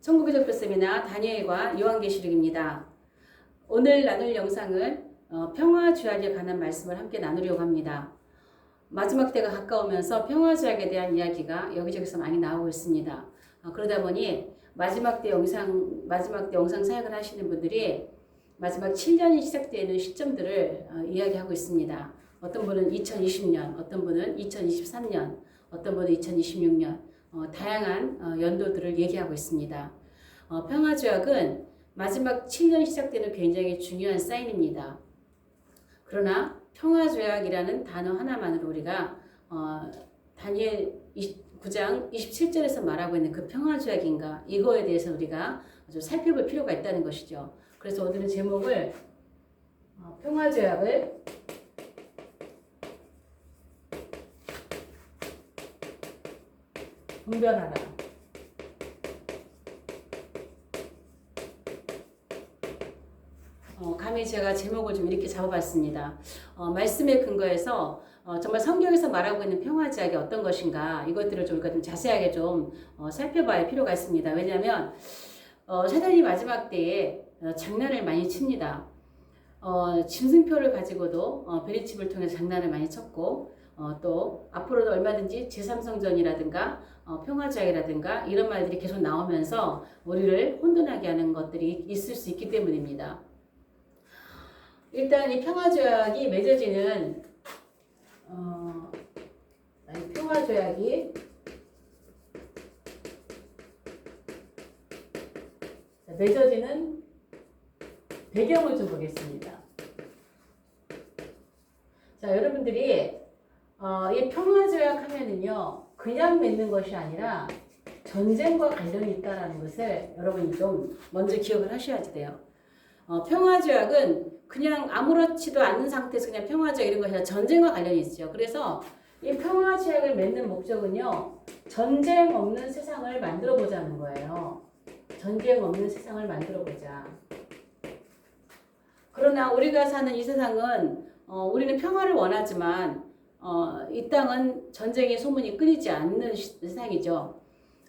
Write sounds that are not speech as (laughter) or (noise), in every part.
천국의 적표 세미나 다니엘과 요한계시록입니다. 오늘 나눌 영상은 어, 평화 주약에 관한 말씀을 함께 나누려고 합니다. 마지막 때가 가까우면서 평화 주약에 대한 이야기가 여기저기서 많이 나오고 있습니다. 어, 그러다 보니 마지막 때 영상 마지막 때 영상 사역을 하시는 분들이 마지막 7년이 시작되는 시점들을 어, 이야기하고 있습니다. 어떤 분은 2020년, 어떤 분은 2023년, 어떤 분은 2026년, 어, 다양한 어, 연도들을 얘기하고 있습니다. 어, 평화조약은 마지막 7년이 시작되는 굉장히 중요한 사인입니다. 그러나 평화조약이라는 단어 하나만으로 우리가 어, 다니엘 9장 27절에서 말하고 있는 그 평화조약인가 이거에 대해서 우리가 좀 살펴볼 필요가 있다는 것이죠. 그래서 오늘은 제목을 어, 평화조약을 분별하라. 어, 감히 제가 제목을 좀 이렇게 잡아봤습니다. 어, 말씀에 근거해서 어, 정말 성경에서 말하고 있는 평화지약이 어떤 것인가 이것들을 좀 좀 자세하게 좀 어, 살펴봐야 필요가 있습니다. 왜냐하면 어, 사단이 마지막 때에 어, 장난을 많이 칩니다. 어, 짐승표를 가지고도 어, 베리칩을 통해서 장난을 많이 쳤고 어, 또 앞으로도 얼마든지 제3성전이라든가 어, 평화지약이라든가 이런 말들이 계속 나오면서 우리를 혼돈하게 하는 것들이 있을 수 있기 때문입니다. 일단 이 평화조약이 맺어지는 어, 아니, 평화조약이 자, 맺어지는 배경을 좀 보겠습니다. 자, 여러분들이 어, 이 평화조약 하면은요, 그냥 맺는 것이 아니라 전쟁과 관련이 있다라는 것을 여러분이 좀 먼저 기억을 하셔야 돼요. 어, 평화조약은 그냥 아무렇지도 않은 상태에서 그냥 평화조약 이런 것이 아니라 전쟁과 관련이 있죠. 그래서 이 평화조약을 맺는 목적은요, 전쟁 없는 세상을 만들어 보자는 거예요. 전쟁 없는 세상을 만들어 보자. 그러나 우리가 사는 이 세상은 어, 우리는 평화를 원하지만 어, 이 땅은 전쟁의 소문이 끊이지 않는 시- 세상이죠.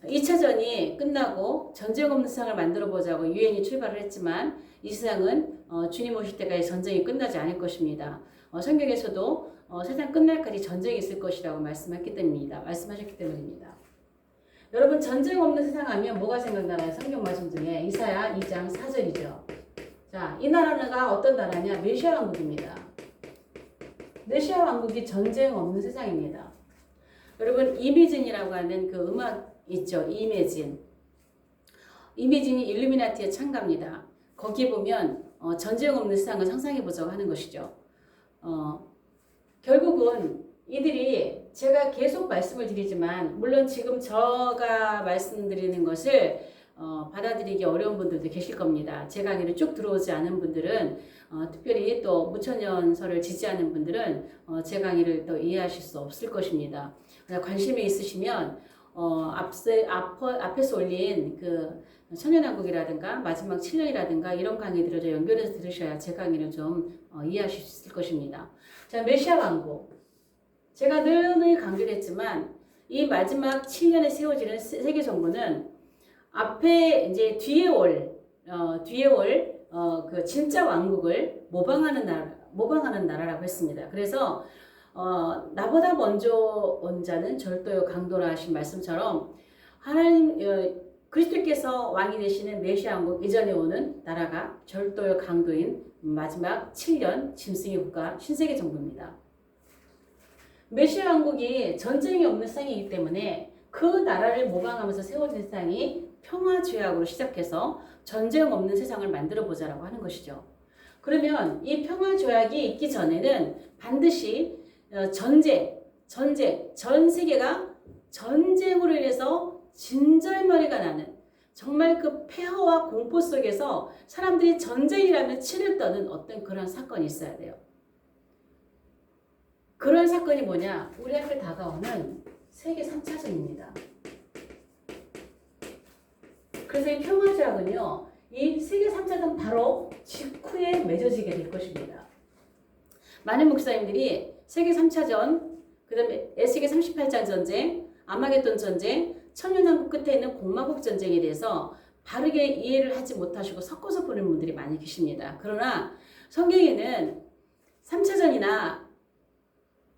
2차전이 끝나고 전쟁 없는 세상을 만들어 보자고 유엔이 출발을 했지만 이 세상은 어, 주님 오실 때까지 전쟁이 끝나지 않을 것입니다. 어, 성경에서도 어, 세상 끝날까지 전쟁이 있을 것이라고 말씀했기 때문입니다. 말씀하셨기 때문입니다. 여러분 전쟁 없는 세상 하면 뭐가 생각나나요? 성경 말씀 중에 이사야 2장 4절이죠. 자, 이 나라가 어떤 나라냐? 메시아 왕국입니다. 메시아 왕국이 전쟁 없는 세상입니다. 여러분 이미진이라고 하는 그 음악 있죠. 이미진. 이미진이 일루미나티의 창가입니다. 거기 보면 어, 전쟁 없는 세상을 상상해 보자고 하는 것이죠. 어, 결국은 이들이 제가 계속 말씀을 드리지만 물론 지금 저가 말씀드리는 것을 어, 받아들이기 어려운 분들도 계실 겁니다. 제 강의를 쭉 들어오지 않은 분들은 어, 특별히 또 무천년설을 지지하는 분들은 어, 제 강의를 또 이해하실 수 없을 것입니다. 그러나 관심이 있으시면 어, 앞세, 앞, 앞에서 올린 그 천연왕국이라든가 마지막 7년이라든가 이런 강의들을 좀 연결해서 들으셔야 제 강의를 좀 어, 이해하실 수 있을 것입니다. 자, 메시아 왕국. 제가 늘 강조를 했지만 이 마지막 7년에 세워지는 세- 세계 정부는 앞에 이제 뒤에 올, 어, 뒤에 올, 어, 그 진짜 왕국을 모방하는 나라, 모방하는 나라라고 했습니다. 그래서 어, 나보다 먼저 온 자는 절도요 강도라 하신 말씀처럼 하나님 어, 그리스도께서 왕이 되시는 메시아 왕국 이전에 오는 나라가 절도요 강도인 마지막 7년 짐승의 국가 신세계 정부입니다. 메시아 왕국이 전쟁이 없는 세상이기 때문에 그 나라를 모방하면서 세워진 세상이 평화 죄악으로 시작해서 전쟁 없는 세상을 만들어 보자라고 하는 것이죠. 그러면 이 평화 조약이 있기 전에는 반드시 어, 전쟁, 전쟁, 전 세계가 전쟁으로 인해서 진절머리가 나는 정말 그 폐허와 공포 속에서 사람들이 전쟁이라면 치를 떠는 어떤 그런 사건이 있어야 돼요. 그런 사건이 뭐냐? 우리 앞에 다가오는 세계 3차전입니다. 그래서 이 평화조약은요, 이 세계 3차전 바로 직후에 맺어지게 될 것입니다. 많은 목사님들이 세계 3차전, 그 다음에 에스겔 38장 전쟁, 아마겟돈 전쟁, 천년왕국 끝에 있는 공마국 전쟁에 대해서 바르게 이해를 하지 못하시고 섞어서 보는 분들이 많이 계십니다. 그러나 성경에는 3차전이나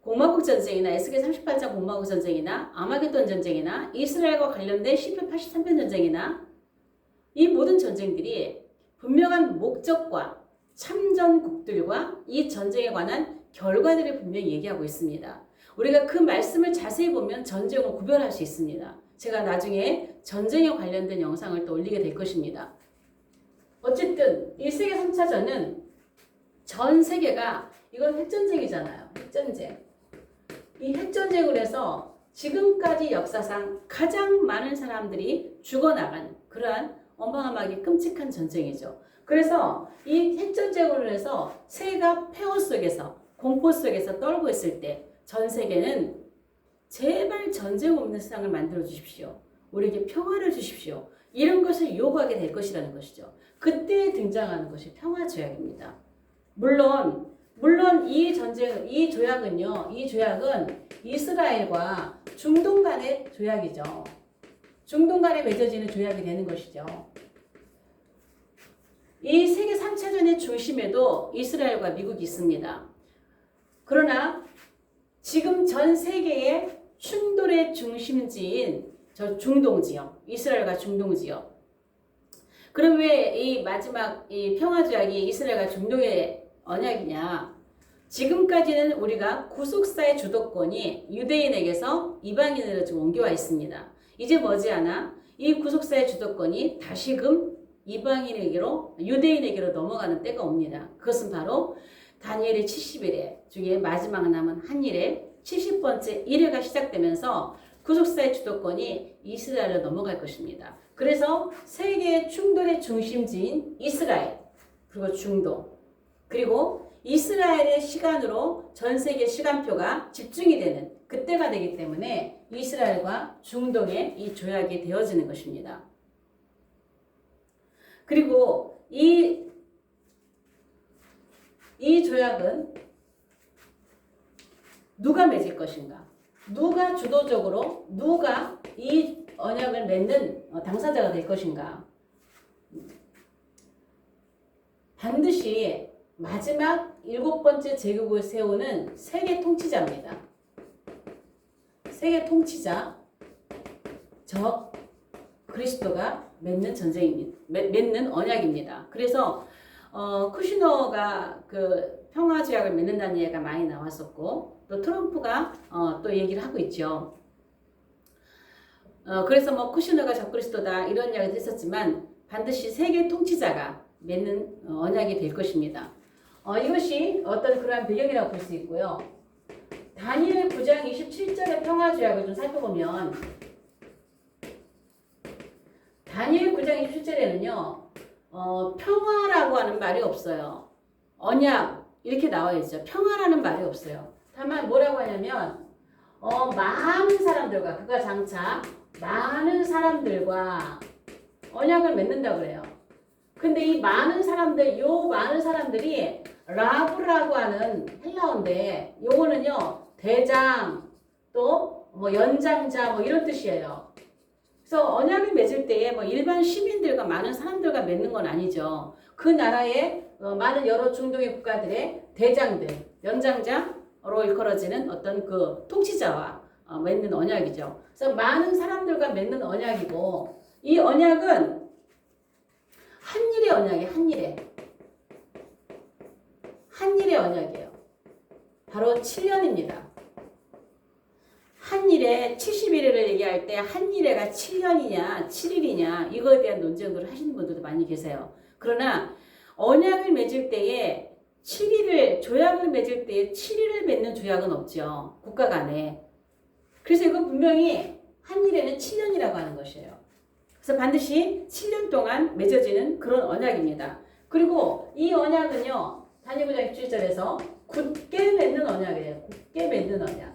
공마국 전쟁이나 에스겔 38장 공마국 전쟁이나 아마겟돈 전쟁이나 이스라엘과 관련된 시편 83편 전쟁이나 이 모든 전쟁들이 분명한 목적과 참전국들과 이 전쟁에 관한 결과들을 분명히 얘기하고 있습니다. 우리가 그 말씀을 자세히 보면 전쟁을 구별할 수 있습니다. 제가 나중에 전쟁에 관련된 영상을 또 올리게 될 것입니다. 어쨌든 1세계 3차전은 전 세계가 이건 핵전쟁이잖아요. 핵전쟁. 이 핵전쟁을 해서 지금까지 역사상 가장 많은 사람들이 죽어나가는 그러한 어마어마하게 끔찍한 전쟁이죠. 그래서 이 핵전쟁으로 해서 세계가 폐허 속에서 공포 속에서 떨고 있을 때 전 세계는 제발 전쟁 없는 세상을 만들어 주십시오. 우리에게 평화를 주십시오. 이런 것을 요구하게 될 것이라는 것이죠. 그때 등장하는 것이 평화 조약입니다. 물론 물론 이 전쟁 이 조약은요. 이 조약은 이스라엘과 중동 간의 조약이죠. 중동 간에 맺어지는 조약이 되는 것이죠. 이 세계 3차전의 중심에도 이스라엘과 미국이 있습니다. 그러나 지금 전 세계의 충돌의 중심지인 저 중동 지역, 이스라엘과 중동 지역. 그럼 왜 이 마지막 이 평화 조약이 이스라엘과 중동의 언약이냐? 지금까지는 우리가 구속사의 주도권이 유대인에게서 이방인으로 지금 옮겨와 있습니다. 이제 머지않아 이 구속사의 주도권이 다시금 이방인에게로 유대인에게로 넘어가는 때가 옵니다. 그것은 바로 다니엘의 70일에 중에 마지막 남은 한일의 70번째 1회가 시작되면서 구속사의 주도권이 이스라엘로 넘어갈 것입니다. 그래서 세계의 충돌의 중심지인 이스라엘 그리고 중동 그리고 이스라엘의 시간으로 전 세계 시간표가 집중이 되는 그때가 되기 때문에 이스라엘과 중동의 이 조약이 되어지는 것입니다. 그리고 이, 이 조약은 누가 맺을 것인가? 누가 주도적으로 누가 이 언약을 맺는 어, 당사자가 될 것인가? 반드시 마지막 일곱 번째 제국을 세우는 세계 통치자입니다. 세계 통치자, 적 그리스도가 맺는 전쟁입니다. 맺는 언약입니다. 그래서 어, 쿠시너가 그 평화 조약을 맺는다는 얘기가 많이 나왔었고 또 트럼프가 어, 또 얘기를 하고 있죠. 어, 그래서 뭐 쿠시너가 적그리스도다 이런 이야기도 했었지만 반드시 세계 통치자가 맺는 어, 언약이 될 것입니다. 어, 이것이 어떤 그러한 배경이라고 볼 수 있고요. 다니엘 9장 27절의 평화 조약을 좀 살펴보면 다니엘 9장 27절에는요. 어, 평화라고 하는 말이 없어요. 언약 이렇게 나와 있죠. 평화라는 말이 없어요. 다만 뭐라고 하냐면 어, 많은 사람들과 그가 장차 많은 사람들과 언약을 맺는다 그래요. 근데 이 많은 사람들, 요 많은 사람들이 라브라고 하는 헬라어인데 요거는요 대장 또 뭐 연장자 뭐 이런 뜻이에요. 그래서 언약을 맺을 때에 뭐 일반 시민들과 많은 사람들과 맺는 건 아니죠. 그 나라의 어, 많은 여러 중동의 국가들의 대장들, 연장자로 일컬어지는 어떤 그 통치자와 어, 맺는 언약이죠. 그래서 많은 사람들과 맺는 언약이고 이 언약은 한 일의 언약이에요. 한 일의. 한 일의 언약이에요. 바로 7년입니다. 한일의 71일을 얘기할 때 한일회가 7년이냐 7일이냐 이거에 대한 논쟁들을 하시는 분들도 많이 계세요. 그러나 언약을 맺을 때에 7일을 조약을 맺을 때에 7일을 맺는 조약은 없죠. 국가 간에. 그래서 이거 분명히 한일에는 7년이라고 하는 것이에요. 그래서 반드시 7년 동안 맺어지는 그런 언약입니다. 그리고 이 언약은요. 다니엘장 7절에서 굳게 맺는 언약이에요. 굳게 맺는 언약.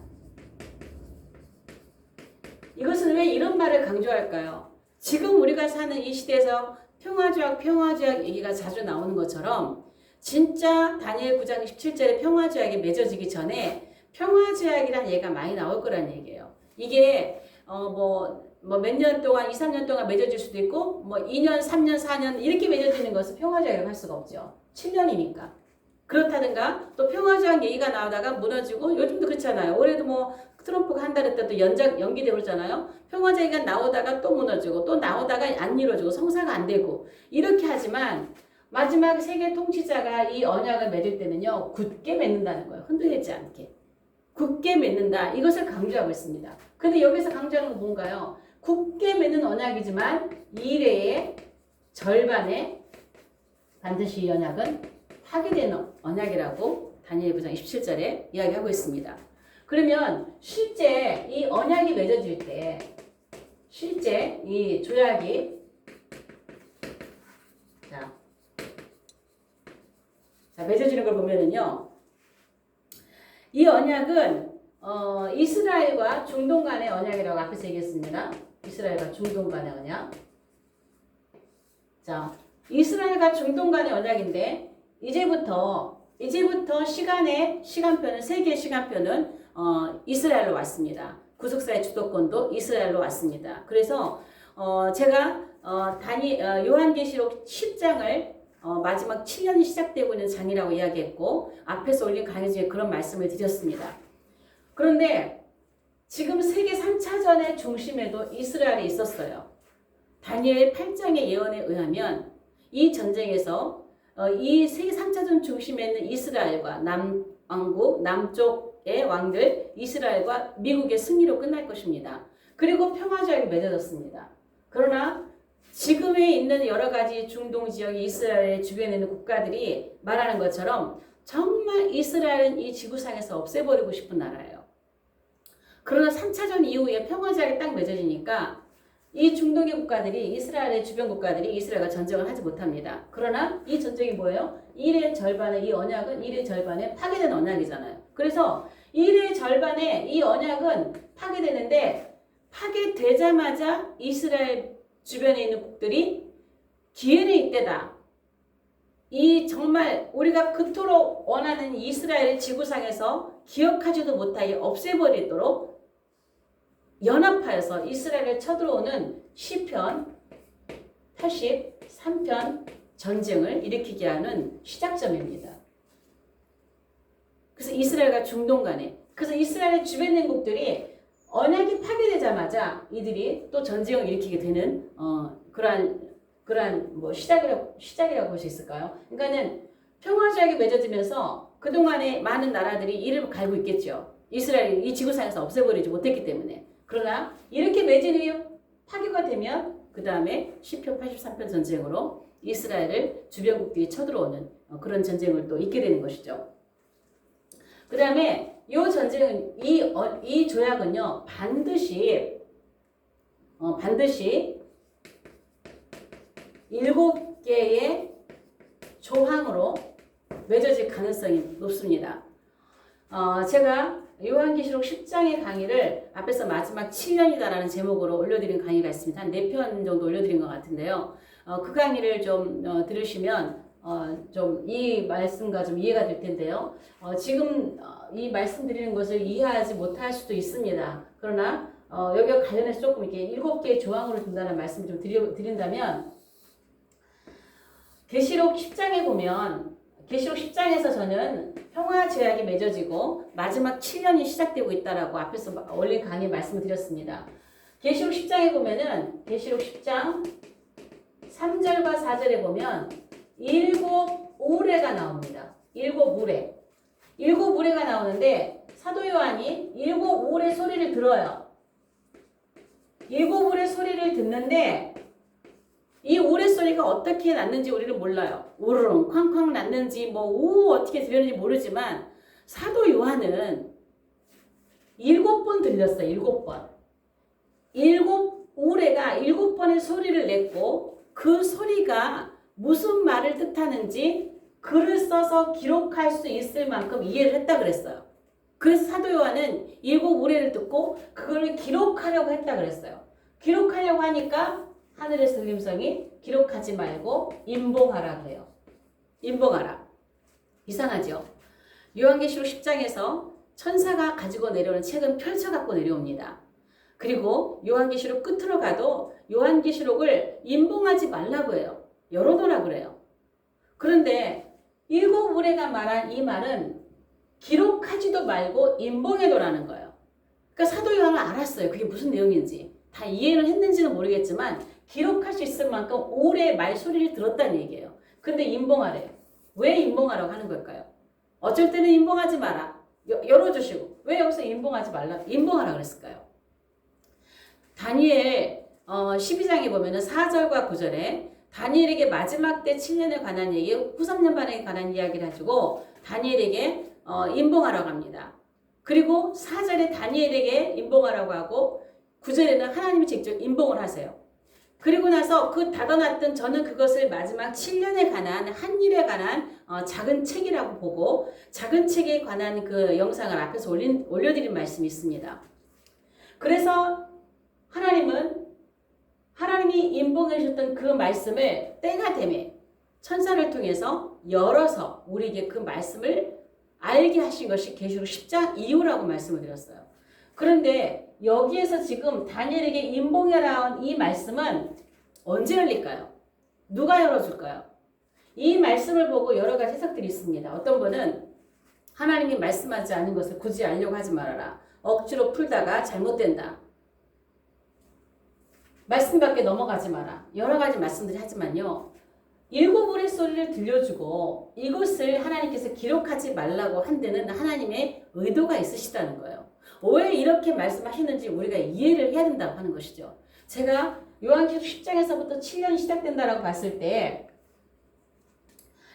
이것은 왜 이런 말을 강조할까요? 지금 우리가 사는 이 시대에서 평화조약, 평화조약 얘기가 자주 나오는 것처럼 진짜 다니엘 9장 17절에 평화조약이 맺어지기 전에 평화조약이라는 얘기가 많이 나올 거란 얘기예요. 이게 어 뭐 뭐 몇 년 동안 2, 3년 동안 맺어질 수도 있고 뭐 2년, 3년, 4년 이렇게 맺어지는 것은 평화조약이라고 할 수가 없죠. 7년이니까. 그렇다든가 또 평화조약 얘기가 나오다가 무너지고 요즘도 그렇잖아요. 올해도 뭐 트럼프가 한달 했다 또 연장 연기되고 그러잖아요. 평화조약이 나오다가 또 무너지고 또 나오다가 안 이루어지고 성사가 안 되고 이렇게 하지만 마지막 세계 통치자가 이 언약을 맺을 때는요 굳게 맺는다는 거예요. 흔들리지 않게 굳게 맺는다 이것을 강조하고 있습니다. 근데 여기서 강조하는 건 뭔가요? 굳게 맺는 언약이지만 이래의 절반에 반드시 이 언약은 파괴되는 언약이라고 다니엘 9장 27절에 이야기하고 있습니다. 그러면 실제 이 언약이 맺어질 때 실제 이 조약이 자, 자 맺어지는 걸 보면은요. 이 언약은 어, 이스라엘과 중동 간의 언약이라고 앞에서 얘기했습니다. 이스라엘과 중동 간의 언약. 자, 이스라엘과 중동 간의 언약인데 이제부터 이제부터 시간의 시간표는 세계의 시간표는 어, 이스라엘로 왔습니다. 구속사의 주도권도 이스라엘로 왔습니다. 그래서 어, 제가 어, 다니 어, 요한계시록 10장을 어, 마지막 7년이 시작되고 있는 장이라고 이야기했고 앞에서 올린 강의 중에 그런 말씀을 드렸습니다. 그런데 지금 세계 3차전의 중심에도 이스라엘이 있었어요. 다니엘 8장의 예언에 의하면 이 전쟁에서 어, 이 세계 3차전 중심에 있는 이스라엘과 남왕국 남쪽의 왕들 이스라엘과 미국의 승리로 끝날 것입니다. 그리고 평화조약이 맺어졌습니다. 그러나 지금에 있는 여러 가지 중동 지역의 이스라엘 주변에 있는 국가들이 말하는 것처럼 정말 이스라엘은 이 지구상에서 없애버리고 싶은 나라예요. 그러나 3차전 이후에 평화조약이 딱 맺어지니까 이 중동의 국가들이 이스라엘의 주변 국가들이 이스라엘과 전쟁을 하지 못합니다. 그러나 이 전쟁이 뭐예요? 일의 절반의 이 언약은 일의 절반의 파괴된 언약이잖아요. 그래서 일의 절반의 이 언약은 파괴되는데 파괴되자마자 이스라엘 주변에 있는 국들이 기회는 이때다. 이 정말 우리가 그토록 원하는 이스라엘 지구상에서 기억하지도 못하게 없애버리도록 연합하여서 이스라엘을 쳐들어오는 시편 83편 전쟁을 일으키게 하는 시작점입니다. 그래서 이스라엘과 중동 간에 그래서 이스라엘 주변 인국들이 언약이 파괴되자마자 이들이 또 전쟁을 일으키게 되는 어, 그러한 그러한 뭐 시작이라고 시작이라고 볼 수 있을까요? 그러니까는 평화 조약이 맺어지면서 그 동안에 많은 나라들이 이를 갈고 있겠죠. 이스라엘이 이 지구상에서 없애버리지 못했기 때문에 그러나 이렇게 이후 파괴가 되면 그 다음에 시편 83편 전쟁으로 이스라엘을 주변국들이 쳐들어오는 어, 그런 전쟁을 또 있게 되는 것이죠. 그 다음에 이 전쟁은 이, 어, 이 조약은요 반드시 어, 반드시 일곱 개의 조항으로 맺어질 가능성이 높습니다. 어, 제가 요한계시록 10장의 강의를 앞에서 마지막 7년이다라는 제목으로 올려드린 강의가 있습니다. 한 4편 정도 올려드린 것 같은데요. 어, 그 강의를 좀 어, 들으시면 어, 좀 이 말씀과 좀 이해가 될 텐데요. 어, 지금 어, 이 말씀드리는 것을 이해하지 못할 수도 있습니다. 그러나 어, 여기와 관련해서 조금 이렇게 일곱 개의 조항으로 둔다는 말씀을 좀 드리, 드린다면 계시록 10장에 보면 계시록 10장에서 저는 평화 제약이 맺어지고 마지막 7년이 시작되고 있다라고 앞에서 올린 강의 말씀을 드렸습니다. 계시록 10장에 보면은 계시록 10장 3절과 4절에 보면 일곱 우레가 나옵니다. 일곱 우레. 일곱 우레가 나오는데 사도 요한이 일곱 우레 소리를 들어요. 일곱 우레 소리를 듣는데 이 우레소리가 어떻게 났는지 우리는 몰라요. 우르릉 쾅쾅 났는지 뭐우 어떻게 들렸는지 모르지만 사도 요한은 일곱 번 들렸어요. 일곱 번. 일곱 우레가 일곱 번의 소리를 냈고 그 소리가 무슨 말을 뜻하는지 글을 써서 기록할 수 있을 만큼 이해를 했다 그랬어요. 그래서 사도 요한은 일곱 우레를 듣고 그걸 기록하려고 했다 그랬어요. 기록하려고 하니까 하늘에서 음성이 기록하지 말고 인봉하라 그래요. 인봉하라. 이상하죠? 요한계시록 10장에서 천사가 가지고 내려오는 책은 펼쳐 갖고 내려옵니다. 그리고 요한계시록 끝으로 가도 요한계시록을 인봉하지 말라고 해요. 열어놓으라고 그래요. 그런데 일곱 우레가 말한 이 말은 기록하지도 말고 인봉해놓으라는 거예요. 그러니까 사도 요한은 알았어요. 그게 무슨 내용인지. 다 이해를 했는지는 모르겠지만 기록할 수 있을 만큼 오래 말소리를 들었다는 얘기예요. 근데 인봉하래요. 왜 인봉하라고 하는 걸까요? 어쩔 때는 인봉하지 마라. 여- 열어주시고. 왜 여기서 인봉하지 말라? 인봉하라 그랬을까요? 다니엘 어, 12장에 보면은 4절과 9절에 다니엘에게 마지막 때 7년에 관한 얘기, 후 3년 반에 관한 이야기를 해주고 다니엘에게 어, 인봉하라고 합니다. 그리고 4절에 다니엘에게 인봉하라고 하고 9절에는 하나님이 직접 인봉을 하세요. 그리고 나서 그 닫아놨던 저는 그것을 마지막 7년에 관한 한 일에 관한 어, 작은 책이라고 보고 작은 책에 관한 그 영상을 앞에서 올린, 올려드린 말씀이 있습니다. 그래서 하나님은 하나님이 인봉해 주셨던 그 말씀을 때가 되매 천사를 통해서 열어서 우리에게 그 말씀을 알게 하신 것이 계시록 10장 이후라고 말씀을 드렸어요. 그런데 여기에서 지금 다니엘에게 인봉해라 이 말씀은 언제 열릴까요? 누가 열어줄까요? 이 말씀을 보고 여러 가지 해석들이 있습니다. 어떤 분은 하나님이 말씀하지 않은 것을 굳이 알려고 하지 말아라. 억지로 풀다가 잘못된다. 말씀 밖에 넘어가지 마라. 여러 가지 말씀들이 하지만요. 일곱 우리 소리를 들려주고 이것을 하나님께서 기록하지 말라고 한 데는 하나님의 의도가 있으시다는 거예요. 왜 이렇게 말씀하시는지 우리가 이해를 해야 된다고 하는 것이죠. 제가 요한계시록 10장에서부터 7년이 시작된다라고 봤을 때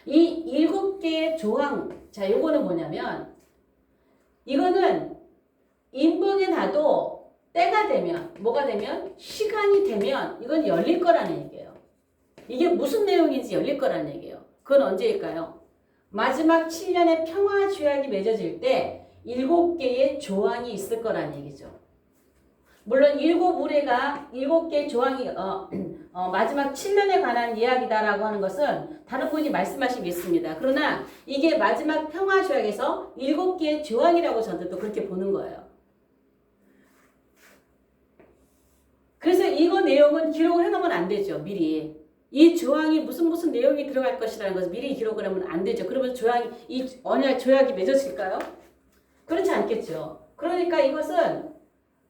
이 일곱 개의 조항, 자, 요거는 뭐냐면 이거는 인봉에 놔도 때가 되면 뭐가 되면 시간이 되면 이건 열릴 거라는 얘기예요. 이게 무슨 내용인지 열릴 거라는 얘기예요. 그건 언제일까요? 마지막 7년의 평화 조약이 맺어질 때 일곱 개의 조항이 있을 거라는 얘기죠. 물론 일곱 우레가 일곱 개의 조항이 어, (clears throat) 어, 마지막 7년에 관한 이야기다라고 하는 것은 다른 분이 말씀하신 게 있습니다. 그러나 이게 마지막 평화 조약에서 일곱 개의 조항이라고 또 그렇게 보는 거예요. 그래서 이거 내용은 기록을 해놓으면 안 되죠. 미리. 이 조항이 무슨 무슨 내용이 들어갈 것이라는 것을 미리 기록을 하면 안 되죠. 그러면 조항이 이 언약 조약이 맺어질까요? 그렇지 않겠죠. 그러니까 이것은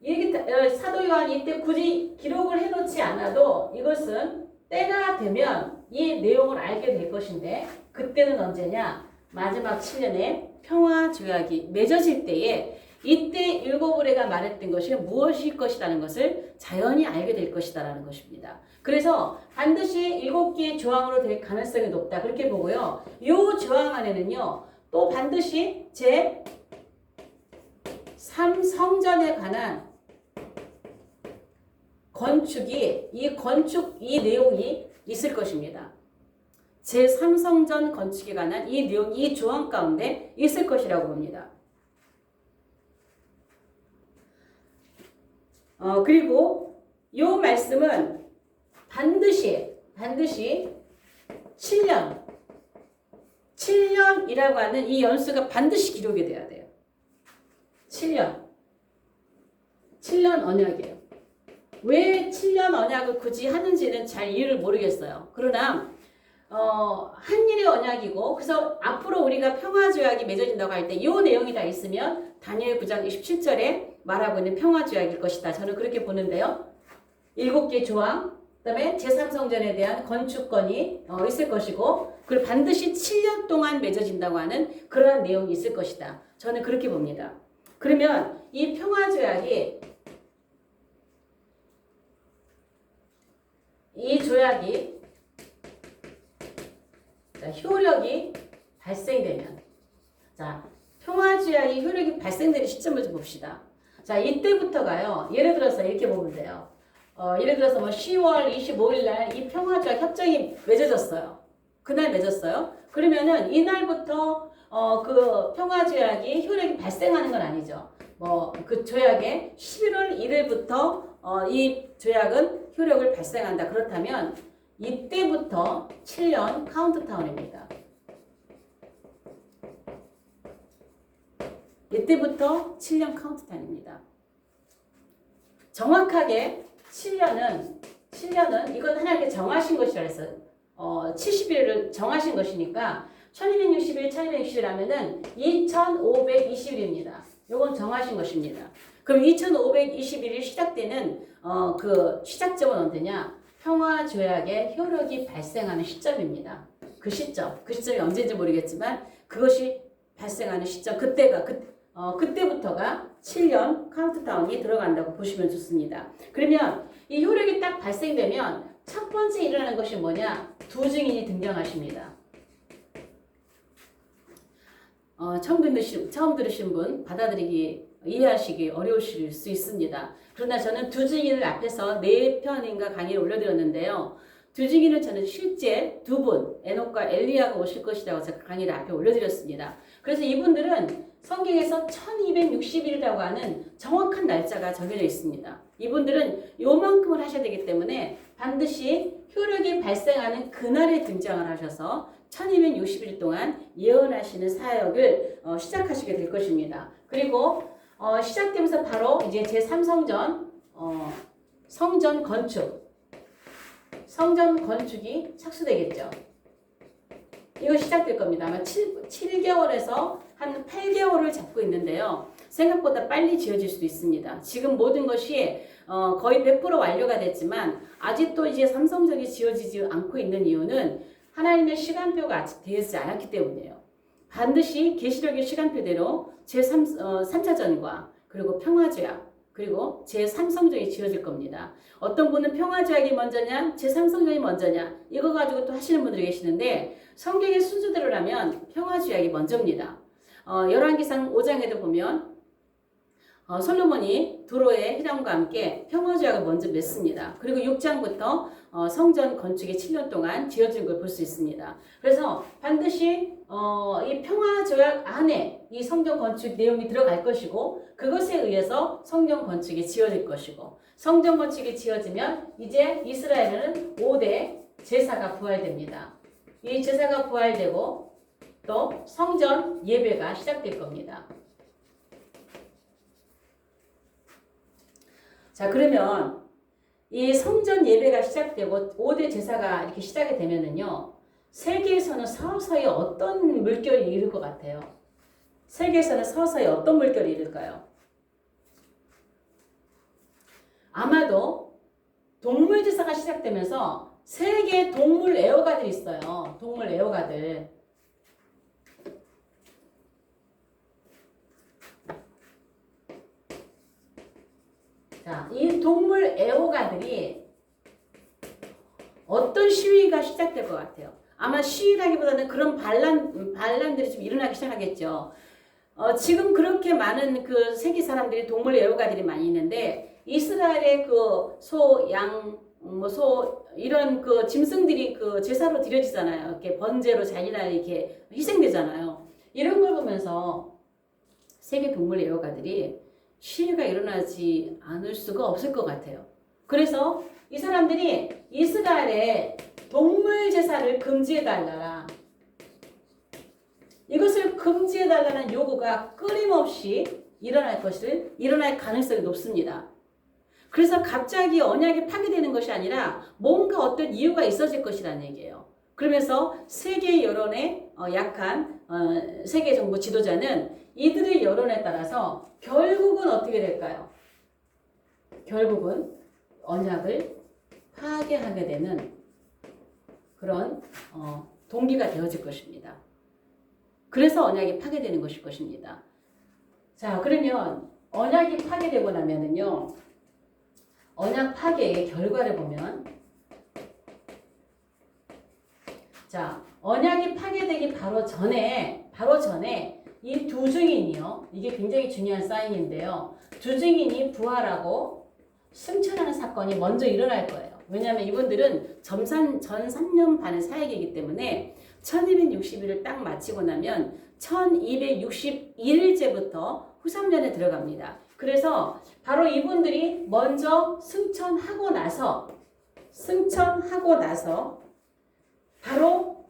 어, 사도 요한이 이때 굳이 기록을 해놓지 않아도 이것은 때가 되면 이 내용을 알게 될 것인데 그때는 언제냐? 마지막 7년에 평화 조약이 맺어질 때에 이때 일곱 의례가 말했던 것이 무엇일 것이라는 것을 자연히 알게 될 것이다라는 것입니다. 그래서 반드시 일곱 개의 조항으로 될 가능성이 높다 그렇게 보고요. 이 조항 안에는요 또 반드시 제 3성전에 관한 건축이 이 건축 이 내용이 있을 것입니다. 제 3성전 건축에 관한 이 내용 이 조항 가운데 있을 것이라고 봅니다. 어, 그리고 이 말씀은 반드시, 반드시 7년, 7년이라고 하는 이 연수가 반드시 기록이 돼야 돼요. 7년. 7년 언약이에요. 왜 7년 언약을 굳이 하는지는 잘 이유를 모르겠어요. 그러나, 어, 한 일의 언약이고, 그래서 앞으로 우리가 평화 조약이 맺어진다고 할 때 이 내용이 다 있으면 다니엘 9장 27절에 말하고 있는 평화 조약일 것이다. 저는 그렇게 보는데요. 일곱 개 조항, 그 다음에 제3성전에 대한 건축권이 어, 있을 것이고, 그리고 반드시 7년 동안 맺어진다고 하는 그러한 내용이 있을 것이다. 저는 그렇게 봅니다. 그러면 이 평화조약이 이 조약이 자, 효력이 발생되면 자 평화조약이 효력이 발생되는 시점을 좀 봅시다. 자 이때부터가요. 예를 들어서 이렇게 보면 돼요. 어, 예를 들어서 뭐 10월 25일 날 이 평화조약 협정이 맺어졌어요. 그날 맺었어요. 그러면은 이날부터 어, 그 평화조약이 효력이 발생하는 건 아니죠. 뭐 그 조약에 11월 1일부터 어, 이 조약은 효력을 발생한다. 그렇다면 이때부터 7년 카운트다운입니다. 이때부터 7년 카운트다운입니다. 정확하게 7년은 7년은 이건 하나님께 정하신 것이라 했어요. 어, 70일을 정하신 것이니까 1260일, 1260일 하면은 2520일입니다. 요건 정하신 것입니다. 그럼 2521일 시작되는 어, 그 시작점은 언제냐? 평화 조약의 효력이 발생하는 시점입니다. 그 시점, 그 시점이 언제인지 모르겠지만 그것이 발생하는 시점, 그때가 그 어, 그때부터가 7년 카운트다운이 들어간다고 보시면 좋습니다. 그러면 이 효력이 딱 발생되면 첫 번째 일어나는 것이 뭐냐? 두 증인이 등장하십니다. 어, 처음 들으신 처음 들으신 분 받아들이기 이해하시기 어려우실 수 있습니다. 그러나 저는 두 증인을 앞에서 네 편인가 강의를 올려드렸는데요. 두 증인은 저는 실제 두 분, 에녹과 엘리야가 오실 것이라고 제가 강의를 앞에 올려드렸습니다. 그래서 이분들은 성경에서 1260일이라고 하는 정확한 날짜가 정해져 있습니다. 이분들은 요만큼을 하셔야 되기 때문에 반드시 효력이 발생하는 그날에 등장을 하셔서 1260일 동안 예언하시는 사역을 어, 시작하시게 될 것입니다. 그리고 어, 시작되면서 바로 이제 제3성전 어, 성전 건축 성전 건축이 착수되겠죠. 이거 시작될 겁니다. 아마 7, 7개월에서 한 8개월을 잡고 있는데요. 생각보다 빨리 지어질 수도 있습니다. 지금 모든 것이 어, 거의 100% 완료가 됐지만 아직도 이제 삼성전이 지어지지 않고 있는 이유는 하나님의 시간표가 되지 않았기 때문이에요. 반드시 계시록의 시간표대로 제3 어, 3차전과 그리고 평화제약 그리고 제3성전이 지어질 겁니다. 어떤 분은 평화제약이 먼저냐, 제3성전이 먼저냐 이거 가지고 또 하시는 분들이 계시는데 성경의 순서대로라면 평화제약이 먼저입니다. 어, 열왕기상 5장에도 보면 어, 솔로몬이 도로의 히람과 함께 평화조약을 먼저 맺습니다. 그리고 6장부터 어, 성전 건축이 7년 동안 지어진 걸 볼 수 있습니다. 그래서 반드시 어, 이 평화 조약 안에 이 성전 건축 내용이 들어갈 것이고 그것에 의해서 성전 건축이 지어질 것이고 성전 건축이 지어지면 이제 이스라엘은 5대 제사가 부활됩니다. 이 제사가 부활되고 또 성전 예배가 시작될 겁니다. 자, 그러면 이 성전 예배가 시작되고 5대 제사가 이렇게 시작이 되면은요. 세계에서는 서서히 어떤 물결이 이룰 것 같아요? 세계에서는 서서히 어떤 물결이 이룰까요? 아마도 동물 제사가 시작되면서 세계 동물 애호가들이 있어요. 동물 애호가들. 자, 이 동물 애호가들이 어떤 시위가 시작될 것 같아요? 아마 시위라기보다는 그런 반란, 반란들이 좀 일어나기 시작하겠죠. 어, 지금 그렇게 많은 그 세계 사람들이 동물 애호가들이 많이 있는데 이스라엘의 그 소, 양, 뭐 소, 이런 그 짐승들이 그 제사로 드려지잖아요. 이렇게 번제로 잔인하게 이렇게 희생되잖아요. 이런 걸 보면서 세계 동물 애호가들이 시위가 일어나지 않을 수가 없을 것 같아요. 그래서 이 사람들이 이스라엘의 동물 제사를 금지해달라. 이것을 금지해달라는 요구가 끊임없이 일어날 것을, 일어날 가능성이 높습니다. 그래서 갑자기 언약이 파괴되는 것이 아니라 뭔가 어떤 이유가 있어질 것이라는 얘기예요. 그러면서 세계 여론에 어, 약한 어, 세계 정부 지도자는 이들의 여론에 따라서 결국은 어떻게 될까요? 결국은 언약을 파괴하게 되는 그런 어, 동기가 되어질 것입니다. 그래서 언약이 파괴되는 것일 것입니다. 자, 그러면 언약이 파괴되고 나면은요, 언약 파괴의 결과를 보면, 자, 언약이 파괴되기 바로 전에, 바로 전에 이 두 증인이요, 이게 굉장히 중요한 사인인데요. 두 증인이 부활하고 승천하는 사건이 먼저 일어날 거예요. 왜냐하면 이분들은 전산, 전 3년 반의 사역이기 때문에 1260일을 딱 마치고 나면 1261일째부터 후삼년에 들어갑니다. 그래서 바로 이분들이 먼저 승천하고 나서 승천하고 나서 바로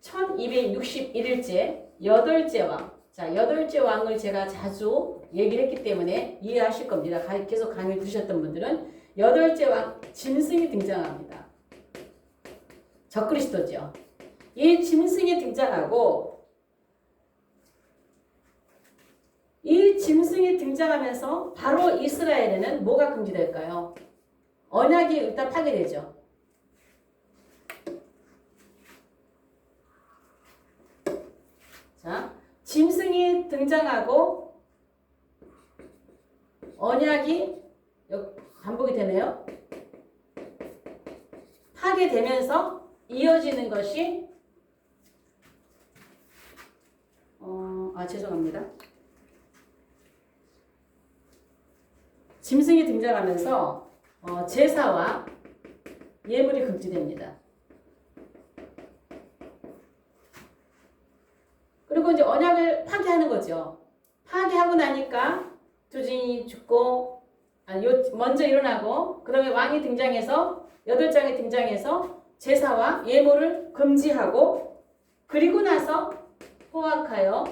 1261일째 여덟째 왕 자, 여덟째 왕을 제가 자주 얘기를 했기 때문에 이해하실 겁니다. 가- 계속 강의를 들으셨던 분들은 여덟째 왕 짐승이 등장합니다. 적그리스도죠. 이 짐승이 등장하고 이 짐승이 등장하면서 바로 이스라엘에는 뭐가 금지될까요? 언약이 일단 파괴되죠. 자, 짐승이 등장하고 언약이 여- 반복이 되네요. 파괴되면서 이어지는 것이 어, 아 죄송합니다. 짐승이 등장하면서 어, 제사와 예물이 금지됩니다. 그리고 이제 언약을 파괴하는 거죠. 파괴하고 나니까 두진이 죽고 아, 요, 먼저 일어나고 그다음에 왕이 등장해서 여덟 장이 등장해서 제사와 예물을 금지하고 그리고 나서 포악하여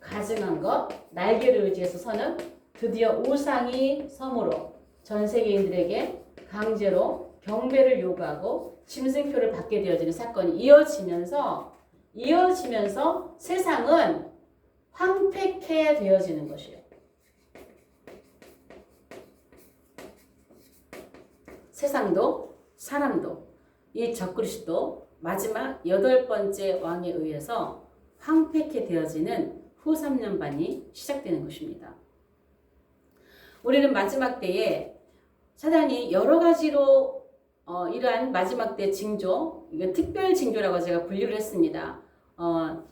가증한 것 날개를 의지해서 서는 드디어 우상이 섬으로 전 세계인들에게 강제로 경배를 요구하고 짐승표를 받게 되어지는 사건이 이어지면서 이어지면서 세상은 황폐케 되어지는 것이에요. 세상도 사람도 이 적그리스도 마지막 여덟 번째 왕에 의해서 황폐케 되어지는 후 3년 반이 시작되는 것입니다. 우리는 마지막 때에 사단이 여러 가지로 어, 이러한 마지막 때 징조, 이건 특별 징조라고 제가 분류를 했습니다. 어,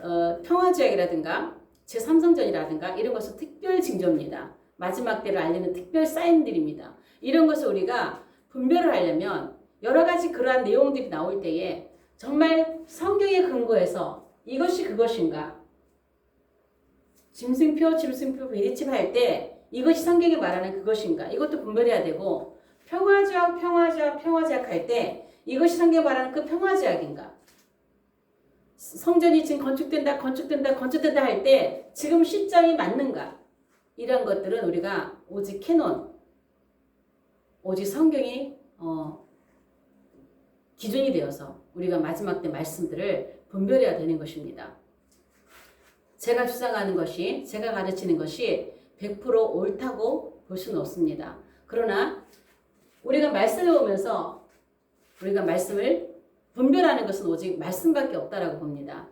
어, 평화주약이라든가 제3성전이라든가 이런 것은 특별 징조입니다. 마지막 때를 알리는 특별 사인들입니다. 이런 것을 우리가 분별을 하려면 여러 가지 그러한 내용들이 나올 때에 정말 성경에 근거해서 이것이 그것인가? 짐승표, 짐승표 베리칩 할 때 이것이 성경이 말하는 그것인가? 이것도 분별해야 되고 평화제약, 평화제약, 평화제약 할때 이것이 성경이 말하는 그 평화제약인가? 성전이 지금 건축된다, 건축된다, 건축된다 할 때 지금 시점이 맞는가? 이런 것들은 우리가 오직 캐논, 오직 성경이 어, 기준이 되어서 우리가 마지막 때 말씀들을 분별해야 되는 것입니다. 제가 주장하는 것이, 제가 가르치는 것이 100% 옳다고 볼 수는 없습니다. 그러나 우리가 말씀을 보면서 우리가 말씀을 분별하는 것은 오직 말씀밖에 없다라고 봅니다.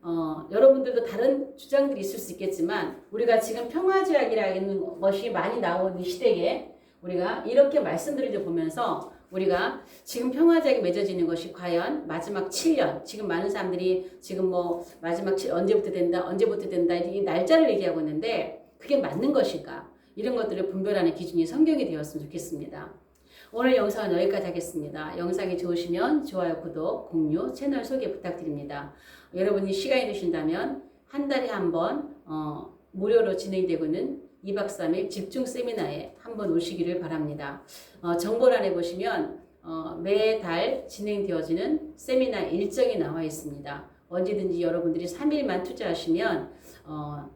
어, 여러분들도 다른 주장들이 있을 수 있겠지만 우리가 지금 평화제약이라는 것이 많이 나오는 시대에 우리가 이렇게 말씀들을 보면서 우리가 지금 평화제약이 맺어지는 것이 과연 마지막 7년 지금 많은 사람들이 지금 뭐 마지막 7 언제부터 된다 언제부터 된다 이 날짜를 얘기하고 있는데 그게 맞는 것인가 이런 것들을 분별하는 기준이 성경이 되었으면 좋겠습니다. 오늘 영상은 여기까지 하겠습니다. 영상이 좋으시면 좋아요, 구독, 공유, 채널 소개 부탁드립니다. 여러분이 시간이 되신다면 한 달에 한번 어, 무료로 진행되고 있는 2박 3일 집중 세미나에 한번 오시기를 바랍니다. 어, 정보란에 보시면 어, 매달 진행되어지는 세미나 일정이 나와 있습니다. 언제든지 여러분들이 3일만 투자하시면 어,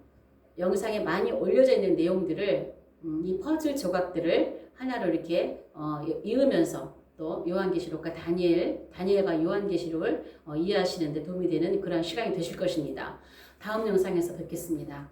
영상에 많이 올려져 있는 내용들을 음, 이 퍼즐 조각들을 하나로 이렇게 어, 이으면서 또 요한계시록과 다니엘, 다니엘과 요한계시록을 어, 이해하시는 데 도움이 되는 그런 시간이 되실 것입니다. 다음 영상에서 뵙겠습니다.